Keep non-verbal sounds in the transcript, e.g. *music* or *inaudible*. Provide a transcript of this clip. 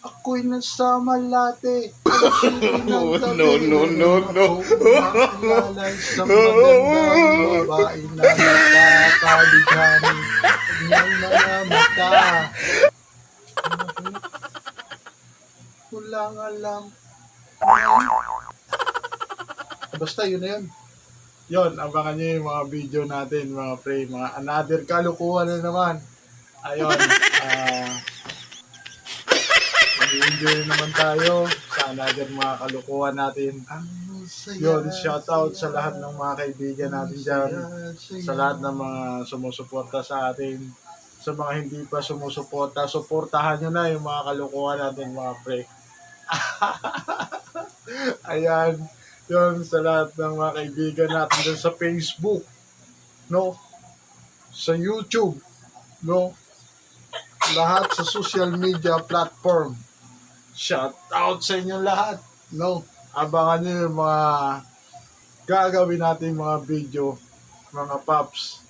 Ako'y nasa malate. *laughs* No, no, no, no, no. sa magandang babae na nakakaligani. Kanyang mga mata. Walang alam. Basta yun na yun. Yun, abangan nyo yung mga video natin, mga pre, mga another kalukuhan na naman. Ayun, ah, Mag-enjoy naman tayo sa another mga kalukuhan natin. Yun, shout out sa lahat ng mga kaibigan natin dyan. Sa lahat ng mga sumusuporta sa atin. Sa mga hindi pa sumusuporta, suportahan nyo na yung mga kalukuhan natin mga pre. *laughs* Ayan. Yun, sa lahat ng mga kaibigan natin dyan sa Facebook. No? Sa YouTube. No? Lahat sa social media platform. Shout out sa inyo lahat. No? Abangan nyo yung mga gagawin natin mga video, mga paps.